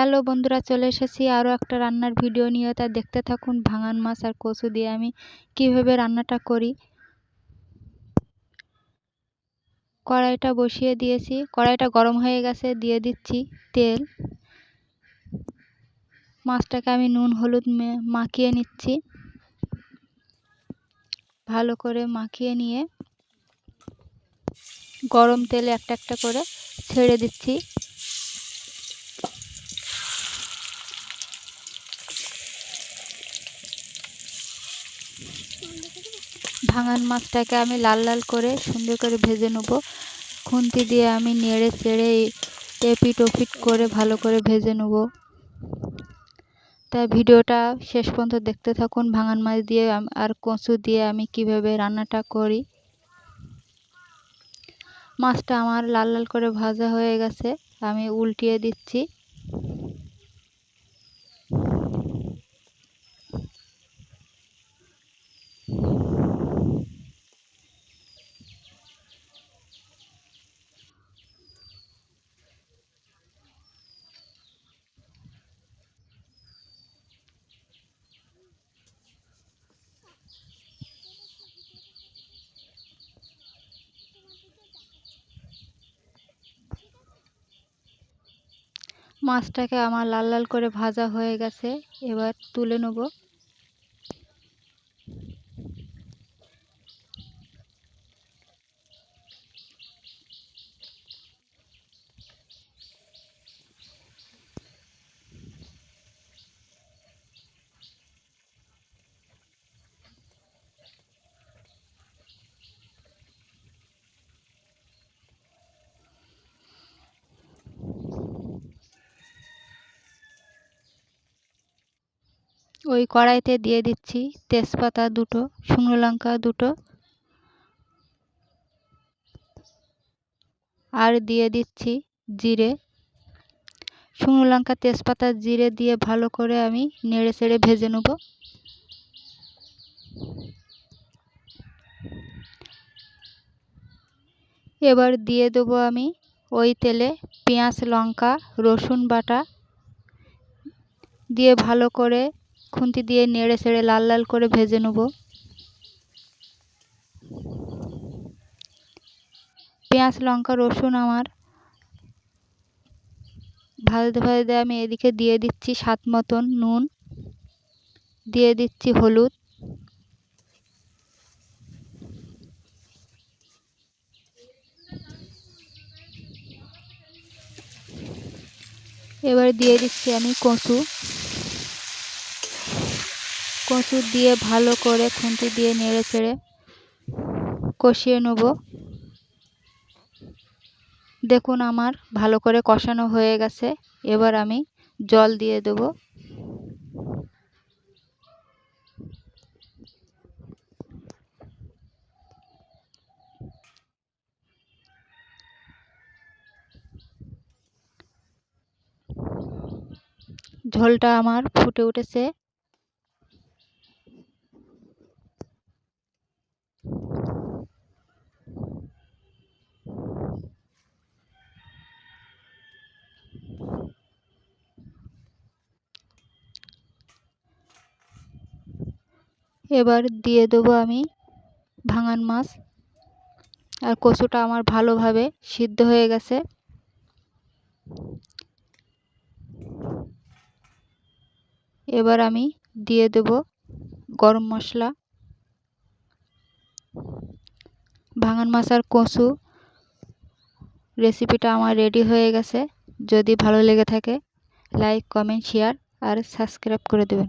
Hello বন্ধুরা, চলে এসেছি আরও একটা রান্নার ভিডিও নিয়ে। তা দেখতে থাকুন, ভাঙান মাছ আর কচু দিয়ে আমি কীভাবে রান্নাটা করি। কড়াইটা বসিয়ে দিয়েছি। কড়াইটা গরম হয়ে গেছে, দিয়ে দিচ্ছি তেল। মাছটাকে আমি নুন, হলুদ মাখিয়ে নিচ্ছি। ভালো করে মাখিয়ে নিয়ে গরম তেলে একটা একটা করে ছেড়ে দিচ্ছি। ভাঙান মাছটাকে আমি লাল লাল করে সুন্দর করে ভেজে নেব। খুন্তি দিয়ে আমি নেড়ে চেড়ে এপিট ওপিট করে ভালো করে ভেজে নেব। তা ভিডিওটা শেষ পর্যন্ত দেখতে থাকুন। ভাঙান মাছ দিয়ে আর কচু দিয়ে আমি কীভাবে রান্নাটা করি। মাছটা আমার লাল লাল করে ভাজা হয়ে গেছে, আমি উল্টিয়ে দিচ্ছি। মাছটাকে আমার লাল লাল করে ভাজা হয়ে গেছে এবার তুলে নেব। ওই কড়াইতে দিয়ে দিচ্ছি তেজপাতা দুটো, শুকনো লঙ্কা দুটো। আর দিয়ে দিচ্ছি জিরে। শুকনো লঙ্কা, তেজপাতা, জিরে দিয়ে ভালো করে আমি নেড়ে চেড়ে ভেজে নেব। এবার দিয়ে দেবো আমি ওই তেলে পেঁয়াজ, লঙ্কা, রসুন বাটা। দিয়ে ভালো করে খুন্তি দিয়ে নেড়ে ছেড়ে লাল লাল করে ভেজে নেব। পেঁয়াজ, লঙ্কা, রসুন আমার ভাজতে ভাজতে আমি এদিকে দিয়ে দিচ্ছি স্বাদ মতন নুন, দিয়ে দিচ্ছি হলুদ। এবার দিয়ে দিচ্ছি আমি কচু। কচু দিয়ে ভালো করে খুন্তি দিয়ে নেড়ে চেড়ে কষিয়ে নেব। দেখুন আমার ভালো করে কষানো হয়ে গেছে। এবার আমি জল দিয়ে দেব। ঝোলটা আমার ফুটে উঠেছে। এবার দিয়ে দেবো আমি ভাঙান মাছ। আর কচুটা আমার ভালোভাবে সিদ্ধ হয়ে গেছে। এবার আমি দিয়ে দেব গরম মশলা। ভাঙান মাছ আর কচু রেসিপিটা আমার রেডি হয়ে গেছে। যদি ভালো লেগে থাকে লাইক কমেন্ট শেয়ার আর সাবস্ক্রাইব করে দেবেন।